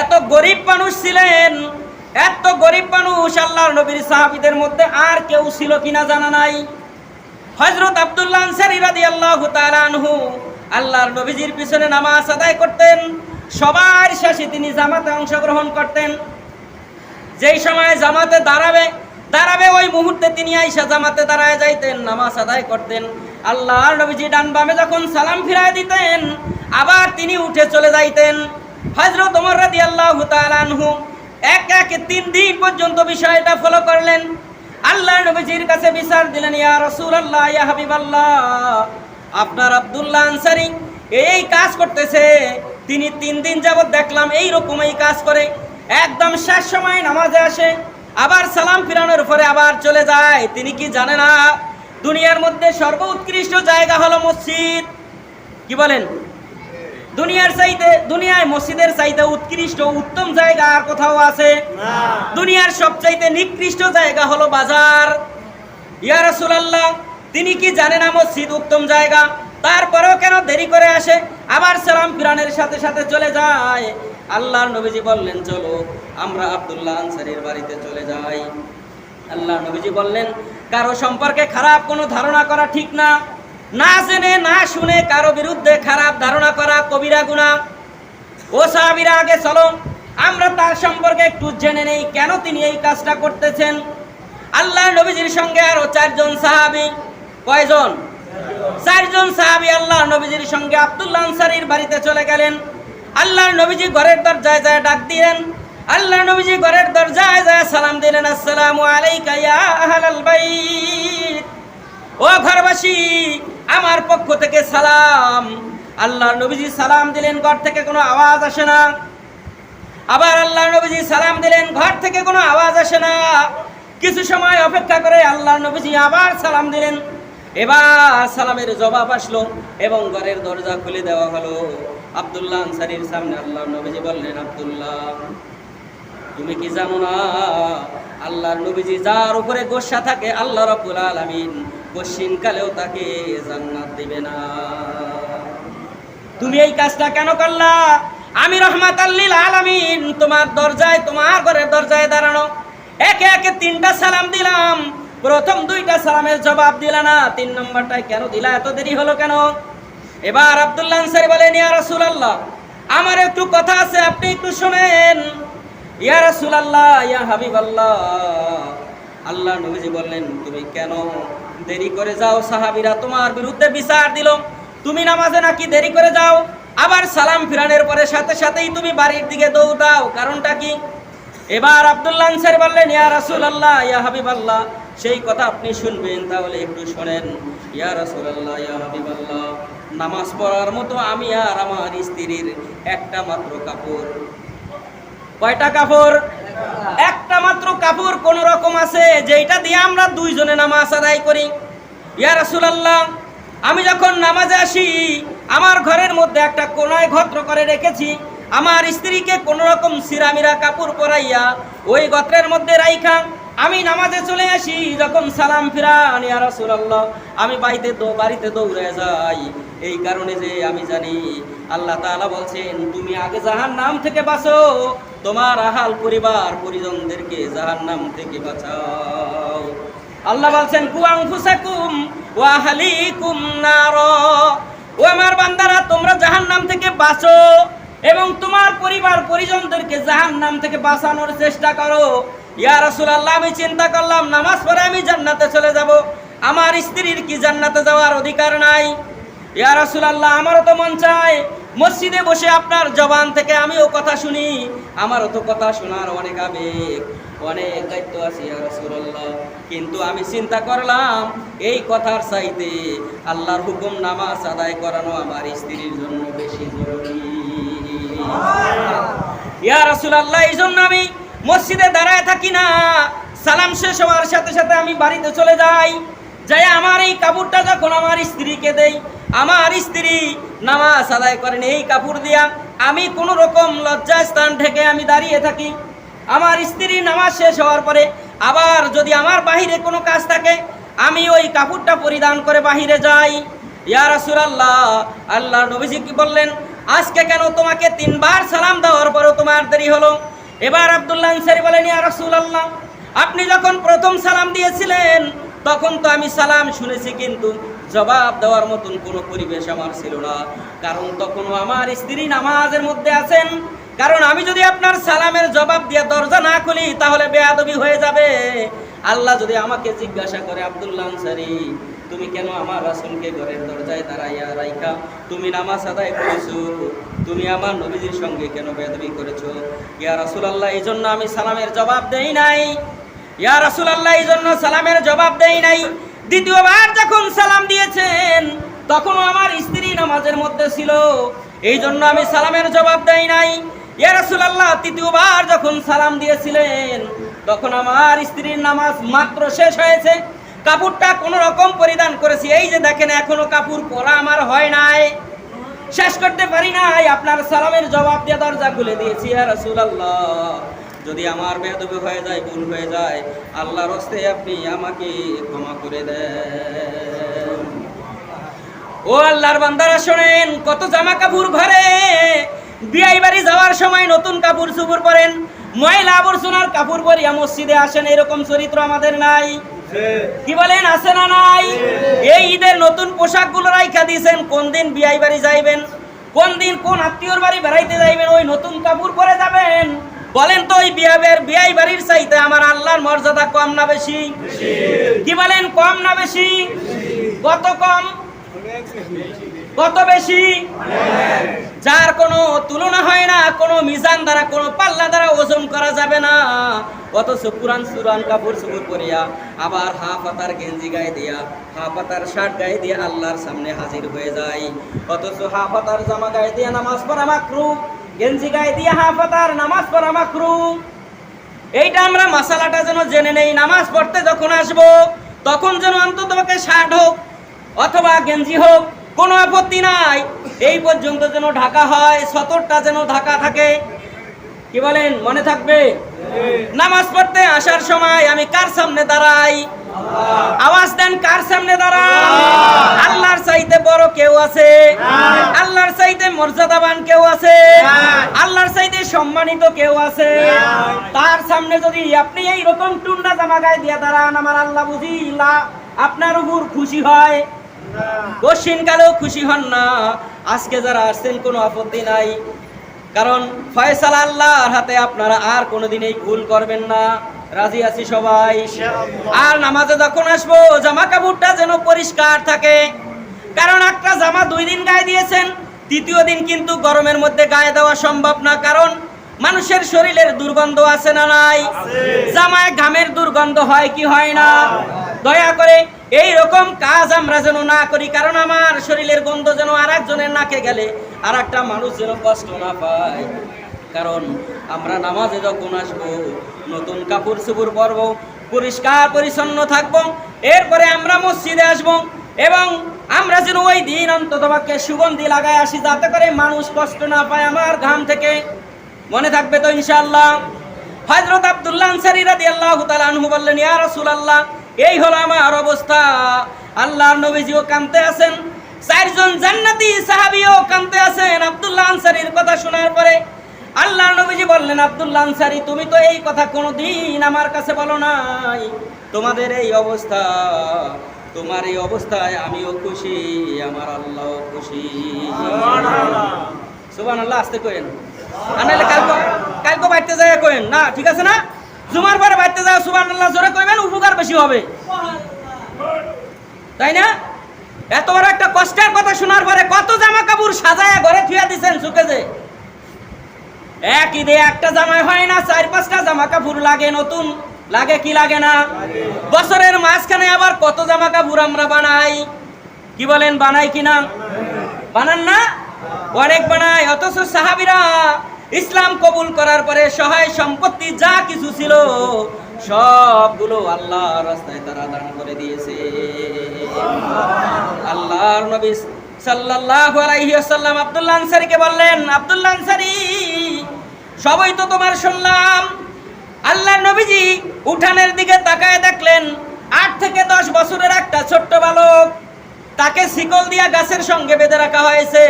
এত গরিব মানুষ ছিলেন, এত গরিব মানুষ আল্লাহর নবীর সাহাবীদের মধ্যে আর কেউ ছিল কিনা জানা নাই। হযরত আব্দুল্লাহ আনসারী রাদিয়াল্লাহু তাআলা আনহু আল্লাহর নবীজির পিছনে নামাজ আদায় করতেন, সবার শেষে তিনি জামাতে অংশগ্রহণ করতেন। যেই সময় জামাতে দাঁড়াবে মুহূর্তে তিনি আইসা জামাতে দাঁড়ায় যাইতেন, নামাজ আদায় করতেন। আল্লাহর নবীজি ডান বামে যখন সালাম ফিরায় দিতেন, আবার তিনি উঠে চলে যাইতেন। হযরত ওমর রাদিয়াল্লাহু তাআলা আনহু এক এক তিন দিন পর্যন্ত বিষয়টা ফলো করলেন। আল্লাহ নবীজির কাছে বিচার দিলেন, ইয়া রাসূলুল্লাহ, ইয়া হাবিবাল্লাহ, আপনার আব্দুল্লাহ আনসারী এই কাজ করতেছে। তিনি তিন দিন যাবত দেখলাম এই রকম এই কাজ করে। একদম শেষ সময় নামাজে আসে। আবার সালাম ফিরানোর পরে আবার চলে যায়। তিনি কি জানে না? দুনিয়ার মধ্যে সর্ব উৎকৃষ্ট জায়গা হলো মসজিদ। কি বলেন? দুনিয়ার চাইতে দুনিয়ায় মসজিদের চাইতে উৎকৃষ্ট উত্তম জায়গা আর কোথাও আছে? দুনিয়ার সবচাইতে নিকৃষ্ট জায়গা হলো বাজার। ইয়া রাসূলুল্লাহ তিনি কি জানেন না মসজিদ উত্তম জায়গা? তারপরেও কেন দেরি করে আসে? আবার সালাম ফিরানের সাথে সাথে চলে যায়। আল্লাহর নবীজি বললেন, চলো আমরা আবদুল্লাহ আনসারির বাড়িতে চলে যাই। আল্লাহ নবীজি বললেন, কারও সম্পর্কে খারাপ কোনো ধারণা করা ঠিক না। না জেনে, না শুনে কারও বিরুদ্ধে খারাপ ধারণা করা কবিরা গুণা। ও সাহাবিরা আগে চলো, আমরা তার সম্পর্কে একটু জেনে নেই, কেন তিনি এই কাজটা করতেছেন? আল্লাহ নবীজির সঙ্গে আরও চারজন সাহাবি। কয়জন? চারজন সাহাবি আল্লাহ নবীজির সঙ্গে আব্দুল্লাহ আনসারির বাড়িতে চলে গেলেন। আল্লাহ নবীজি ঘরের দরজায় যায় ডাক দিলেন। আল্লাহ নবীজি ঘরের দরজায় যায় সালাম দিলেন, আসসালামু আলাইকা ও ঘরবাসী, আমার পক্ষ থেকে সালাম। আল্লাহ নবীজি সালাম দিলেন, ঘর থেকে কোনো আওয়াজ আসে না। আবার আল্লাহ নবীজি সালাম দিলেন, ঘর থেকে কোনো আওয়াজ আসে না। কিছু সময় অপেক্ষা করে আল্লাহ নবীজি আবার সালাম দিলেন। এবার সালামের জবাব আসলো এবং ঘরের দরজা খুলে দেওয়া হলো। আব্দুল্লাহ আনসারির সামনে আল্লাহ নবীজি বললেন, আব্দুল্লাহ, তুমি কি জানো না? আল্লাহর নবীজি যার উপরে গোসা থাকে, আল্লাহ রাব্বুল আলামিন কালেও তাকে জান্নাত দিবে না। তুমি এই কাজটা কেন করলা? আমি রহমাত আল্লিল আলামিন, তোমার দরজায়, তোমার ঘরের দরজায় দাঁড়ানো। একে একে তিনটা সালাম দিলাম। প্রথম দুইটা সালামের জবাব দিলা না, তিন নম্বরটায় কেন দিলা? এত দেরি হলো কেন? এবার আব্দুল্লাহ আনসারি বলেন, ইয়া রাসূলুল্লাহ, আমার একটু কথা আছে, আপনি একটু শুনেন। ইয়া রাসূলুল্লাহ, ইয়া হাবিবাল্লাহ। আল্লাহ আল্লাহ নবীজি বললেন, তুমি কেন দেরি করে যাও? সাহাবীরা তোমার বিরুদ্ধে বিচার দিল। তুমি নামাজে নাকি দেরি করে যাও? আবার সালাম ফিরানের পরে সাথে সাথেই তুমি বাড়ির দিকে দৌড় দাও কারণটা কি? এবার আব্দুল্লাহ আনসারি বললেন, ইয়া রাসূলুল্লাহ, ইয়া হাবিবাল্লাহ সেই কথা আপনি শুনবেন, তাহলে একটু শোনেন। ইয়া নামাজ পড়ার মতো আমি আর আমার স্ত্রীর একটা মাত্র কাপড়। কয়টা কাপড়? একটা মাত্র কাপড় কোন রকম আছে যেটা দিয়ে আমরা দুইজনে নামাজ আদায় করি। ইয়া রাসূলুল্লাহ, আমি যখন নামাজে আসি, আমার ঘরের মধ্যে একটা কোনায় ঘত্র করে রেখেছি। আমার স্ত্রীকে কোন রকম সিরামিরা কাপড় পরাইয়া ওই গত্রের মধ্যে রাইখা আমি নামাজে চলে আসি, যখন সালাম ফিরান, ইয়া রাসূলুল্লাহ, আমি বাড়িতে দো, বাড়িতে দৌড়ে যাই। এই কারণে যে আমি জানি, আল্লাহ তাআলা বলছেন, তুমি আগে জাহান্নাম থেকে বাঁচো, তোমার আহাল পরিবার পরিজনদেরকে জাহান্নাম থেকে বাঁচাও। আল্লাহ বলছেন, কুয়াং ফুসাকুম ওয়া হালিকুম নার। ও আমার বান্দারা, তোমরা জাহান্নাম থেকে বাঁচো এবং তোমার পরিবার পরিজনদেরকে জাহান্নাম থেকে বাঁচানোর চেষ্টা করো। ইয়া রাসূলুল্লাহ আমি চিন্তা করলাম নামাজ পড়ে আমি জান্নাতে চলে যাব। আমার স্ত্রীর কি জান্নাতে যাওয়ার অধিকার নাই? ইয়া রাসূলুল্লাহ আমারও তো মন চায় মসজিদে বসে আপনার জবান থেকে আমিও কথা শুনি। আমারও তো কথা শোনার অনেক আবেগ অনেক দায়িত্ব আছে ইয়া রাসূলুল্লাহ। কিন্তু আমি চিন্তা করলাম এই কথার চাইতে আল্লাহর হুকুম নামাজ আদায় করানো আমার স্ত্রীর জন্য বেশি জরুরি। ইয়া রাসূলুল্লাহ এই জন্য আমি মসজিদে দাঁড়ায় থাকি না। সালাম শেষ হওয়ার সাথে সাথে আমি বাড়িতে চলে যাই। যাই আমার এই কাপড়টা যখন আমার স্ত্রীকে দেই, আমার স্ত্রী নামাজ আদায় করেন এই কাপড় দিয়া। আমি কোনো রকম লজ্জা স্থান থেকে আমি দাঁড়িয়ে থাকি। আমার স্ত্রী নামাজ শেষ হওয়ার পরে আবার যদি আমার বাহিরে কোনো কাজ থাকে, আমি ওই কাপড়টা পরিধান করে বাহিরে যাই। ইয়া রাসূলুল্লাহ আল্লাহ নবীজি কি বললেন, আজকে কেন তোমাকে তিনবার সালাম দেওয়ার পরও তোমার দেরি হলো? এবার আব্দুল্লাহ আনসারি বলেন, ইয়া রাসূলুল্লাহ, আপনি যখন প্রথম সালাম দিয়েছিলেন, তখন তো আমি সালাম শুনেছি, কিন্তু জবাব দেওয়ার মতন কোনো পরিবেশ আমার ছিল না। কারণ তখনও আমার স্ত্রী নামাজের মধ্যে আছেন। কারণ আমি যদি আপনার সালামের জবাব দিয়ে দরজা না খুলি, তাহলে বেয়াদবি হয়ে যাবে। আল্লাহ যদি আমাকে জিজ্ঞাসা করে, আব্দুল্লাহ আনসারি তুমি কেন আমার রাসুলকে ঘরের দরজায় দাঁড়াইয়া রাইখা? তুমি নামাজ আদায় করেছ। তুমি আমার নবীজির সঙ্গে কেন বেদবি করেছ? ইয়া রাসুল আল্লাহ এই জন্য আমি সালামের জবাব দেই নাই। ইয়া রাসুল আল্লাহ এই জন্য সালামের জবাব দেই নাই। দ্বিতীয়বার যখন সালাম দিয়েছেন, তখনও আমার স্ত্রী নামাজের মধ্যে ছিল। এই জন্য আমি সালামের জবাব দেই নাই। ইয়া রাসুল আল্লাহ তৃতীয়বার যখন সালাম দিয়েছিলেন, তখন আমার স্ত্রীর নামাজ মাত্র শেষ হয়েছে। কাপড়টা কোনো রকম পরিধান করেছি। এই যে দেখেন, এখনও কাপড় পরা আমার হয় নাই। শেষ করতে পারি নাই। আপনার সালামের জবাব দিয়ে দরজা খুলে দিয়েছি আর রাসূলুল্লাহ। যদি আমার বেদবি হয়ে যায়, ভুল হয়ে যায়, আল্লাহর হস্তে আপনি আমাকে ক্ষমা করে দেন। ও আল্লাহর বান্দারা শোনেন, কত জামা কাপড় ঘরে। বিয়াই বাড়ি যাওয়ার সময় নতুন কাপড় চুপুর পরেন। ময়লা আবর্জনার কাপড় পরিয়া মসজিদে আসেন, এরকম চরিত্র আমাদের নাই। কি বলেন, আছে না নাই? এই ঈদের নতুন পোশাকগুলো রাইখা দিয়েছেন, কোন দিন বিয়াই বাড়ি যাইবেন, কোন দিন কোন আত্মীয়র বাড়ি বেড়াইতে যাইবেন, ওই নতুন কাপড় পরে যাবেন। বলেন তো, ওই বিয়াবের বিয়াই বাড়ির চাইতে আমার আল্লাহর মর্যাদা কম না বেশি? কি বলেন, কম না বেশি? কত কম? কত বেশি? যার কোনো তুলনা হয় না, কোনো মিজান দ্বারা, কোনো পাল্লা দ্বারা ওজন করা যাবে না। অথচ পুরান সুরান কাপড় চুপুর পরিয়া আবার হা পাতার গেঞ্জি গায়ে দিয়া হা পাতার শার্ট গায়ে দিয়ে আল্লাহর সামনে হাজির হয়ে যায়। অথচ হা পাতার জামা গায়ে দিয়ে নামাজ পড়া মাকরু গেঞ্জি গায়ে দিয়ে হা পাতার নামাজ পড়া মাকরু এইটা আমরা মাসালাটা যেন জেনে নেই, নামাজ পড়তে যখন আসব, তখন যেন অন্তত শার্ট হোক অথবা গেঞ্জি হোক, কোনো আপত্তি নাই। এই পর্যন্ত যেন ঢাকা হয়, সতরটা যেন ঢাকা থাকে। কি বলেন, মনে থাকবে? নামাজ পড়তে আসার সময় আমি কার সামনে দাঁড়াই? আওয়াজ দেন কার সামনে দাঁড়াই আল্লাহর চাইতে বড় কেউ আছে? আল্লাহর চাইতে মর্যাদাবান কেউ আছে? আল্লাহর চাইতে সম্মানিত কেউ আছে? তার সামনে যদি আপনি এই রকম টুন্ডা জামা গায়ে দিয়ে দাঁড়ান আমার আল্লাহ বুঝি আপনার উপর খুশি হয়। কশিন কালেও খুশি হন না। আজকে যারা আসছেন কোনো আপত্তি নাই। কারণ ফয়সালা আল্লাহর হাতে আপনারা আর কোনোদিন এই ভুল করবেন না। রাজি আছি সবাই। আর নামাজে যখন আসব, জামা কাপড়টা যেন পরিষ্কার থাকে। কারণ একটা জামা দুই দিন গায়ে দিয়েছেন, তৃতীয় দিন কিন্তু গরমের মধ্যে গায়ে দেওয়া সম্ভব না। কারণ মানুষের শরীরের দুর্গন্ধ আছে না নাই? জামায় ঘামের দুর্গন্ধ হয় কি হয় না? দয়া করে এই রকম কাজ আমরা যেন না করি। কারণ আমার শরীরের গন্ধ যেন আর একজনের নাকে গেলে আর একটা মানুষ যেন কষ্ট না পায়। কারণ আমরা নামাজে যখন আসব, নতুন কাপড় চুপুর পরব, পরিষ্কার পরিচ্ছন্ন থাকব, এরপরে আমরা মসজিদে আসব এবং আমরা যেন ওই দিন অন্তত পক্ষে সুগন্ধি লাগায় আসি, যাতে করে মানুষ কষ্ট না পায় আমার ঘাম থেকে। মনে থাকবে তো ইনশাআল্লাহ। হযরত আব্দুল্লাহ আনহু বললেন, ইয়া রাসূলুল্লাহ, এই হলো আমার অবস্থা। আল্লাহর নবীজিও কাঁদতে আছেন চারজন জান্নাতি সাহাবিও কাঁদতে আছেন আব্দুল্লাহ আনসারীর কথা শোনার পরে আল্লাহর নবীজি বললেন আব্দুল্লাহ আনসারী তুমি তো এই কথা কোনোদিন আমার কাছে বলো নাই। তোমাদের এই অবস্থা তোমার এই অবস্থায় আমিও খুশি আমার আল্লাহ খুশি। সুবান আল্লাহ আসতে কইেন। আনাইলে কালকে কালকে বাড়তে যায় কইেন। না ঠিক আছে না? জুমার পরে বাড়তে যায় সুবান আল্লাহ জোরে কইবেন উপকার বেশি হবে। তাই না? এত বড় একটা কষ্টের কথা শোনার পরে কত জামা কাপড় সাজায় ঘরে থুয়া দিছেন সুকেজে এক ঈদে একটা জামাই হয় না, চার, পাঁচটা জামা কাপড় লাগে নতুন। লাগে কি লাগে না? বছরের মাঝখানে আবার কত জামা কাপড় আমরা বানাই? কি বলেন, বানাই কিনা বানান না? অনেক বানায় অথচ সাহাবিরা ইসলাম কবুল করার পরে সহায় সম্পত্তি যা কিছু ছিল, সবগুলো আল্লাহ রাস্তায় তারা দান করে দিয়েছে। আল্লাহর নবী সাল্লাল্লাহু আলাইহি ওয়াসাল্লাম আব্দুল্লাহ আনসারীকে বললেন আব্দুল্লাহ আনসারী, সবই তো তোমার শুনলাম। আল্লাহর নবীজি উঠানের দিকে তাকায় দেখলেন, আট থেকে দশ বছরের একটা ছোট্ট বালক, তাকে শিকল দিয়া গাছের সঙ্গে বেঁধে রাখা হয়েছে।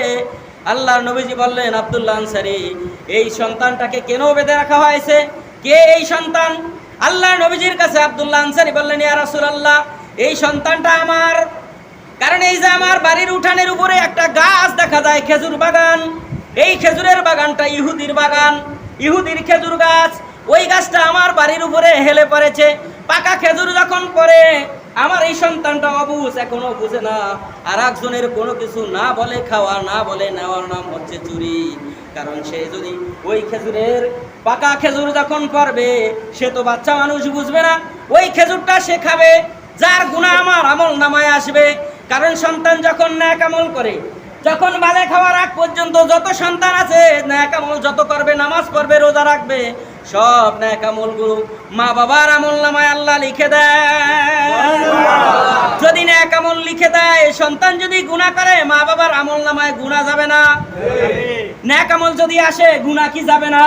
আল্লাহর নবীজি বললেন আব্দুল্লাহ আনসারি, এই সন্তানটাকে কেন বেঁধে রাখা হয়েছে? কে এই সন্তান? আল্লাহর নবীজির কাছে আব্দুল্লাহ আনসারি বললেন, ইয়া রাসূলুল্লাহ এই সন্তানটা আমার। কারণ এই যে আমার বাড়ির উঠানের উপরে একটা গাছ দেখা যায়, খেজুর বাগান। এই খেজুরের বাগানটা ইহুদির বাগান। ইহুদির খেজুর গাছ, ওই গাছটা আমার বাড়ির উপরে হেলে পড়েছে। পাকা খেজুর যখন পড়ে, আমার এই সন্তানটা অবুঝ এখনও বুঝে না। আর একজনের কোনো কিছু না বলে খাওয়া, না বলে নেওয়ার নাম হচ্ছে চুরি। কারণ সে যদি ওই খেজুরের পাকা খেজুর যখন পড়বে, সে তো বাচ্চা মানুষ বুঝবে না। ওই খেজুরটা সে খাবে। যার গুণা আমার, আমল নামায় আসবে। কারণ সন্তান যখন ন্যাক আমল করে, যখন বালে খাওয়ার আগ পর্যন্ত যত সন্তান আছে, ন্যাক আমল যত করবে, নামাজ পড়বে, রোজা রাখবে সব ন্যাক আমলগুলো মা বাবার আমল নামায় আল্লাহ লিখে দেয়। যদি ন্যাক আমল লিখে দেয়, সন্তান যদি গুণা করে, মা বাবার আমল নামায় গুণা যাবে না। ন্যাক আমল যদি আসে গুণা কি যাবে না?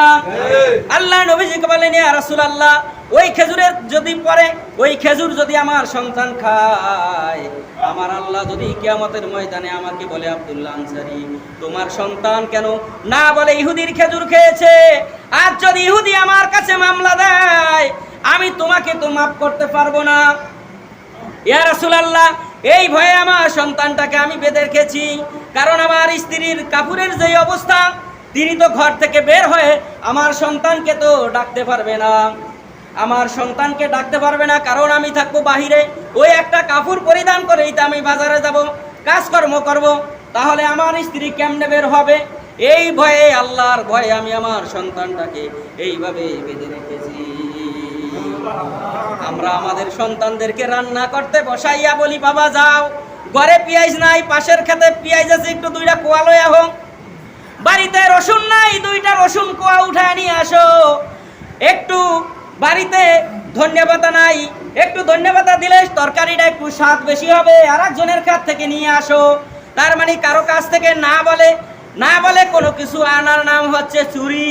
আল্লাহ নবীজিকে বলেন, ইয়া রাসূলুল্লাহ, ওই খেজুরের যদি পরে, ওই খেজুর যদি আমার সন্তান খায়, আমার আল্লাহ যদি কিয়ামতের ময়দানে আমাকে বলে, আব্দুল্লাহ আনসারি, তোমার সন্তান কেন না বলে ইহুদির খেজুর খেয়েছে? আর যদি ইহুদি আমার কাছে মামলা দেয়, আমি তোমাকে তো মাফ করতে পারব না। ইয়া রাসূলুল্লাহ, এই ভয়ে আমার সন্তানটাকে আমি বেঁধে রেখেছি, কারণ আমার স্ত্রীর কাপুরের যে অবস্থা, তিনি তো ঘর থেকে বের হয়ে আমার সন্তানকে তো ডাকতে পারবে না। আমার সন্তানকে ডাকতে পারবে না, কারণ আমি থাকব বাহিরে, ওই একটা কাপড় পরিধান করেই তো আমি বাজারে যাব, কাজকর্ম করব, তাহলে আমার স্ত্রী কেমনে বের হবে? এই ভয়ে, আল্লাহর ভয়ে আমি আমার সন্তানটাকে এইভাবে বেঁধে রেখেছি। আমরা আমাদের সন্তানদেরকে রান্না করতে বসাইয়া বলি, বাবা, যাও। ঘরে পেঁয়াজ নাই, পাশের খেতে পেঁয়াজ আছে, একটু দুইটা কোয়া লইয়া হোক বাড়িতে রসুন নাই, দুইটা রসুন কোয়া উঠায় নিয়ে আসো। একটু বাড়িতে ধন্যবাদ নাই, একটু ধন্যবাদ দিলে তরকারিটা একটু স্বাদ বেশি হবে। আর একজনের কাছ থেকে নিয়ে আসো। তার মানে কারও কাছ থেকে না বলে না বলে কোনো কিছু আনার নাম হচ্ছে চুরি।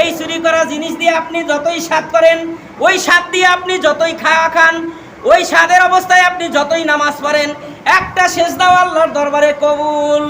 এই চুরি করা জিনিস দিয়ে আপনি যতই স্বাদ করেন, ওই স্বাদ দিয়ে আপনি যতই খাওয়া খান, ওই স্বাদের অবস্থায় আপনি যতই নামাজ পড়েন, একটা শেষ দাও আল্লাহর দরবারে কবুল।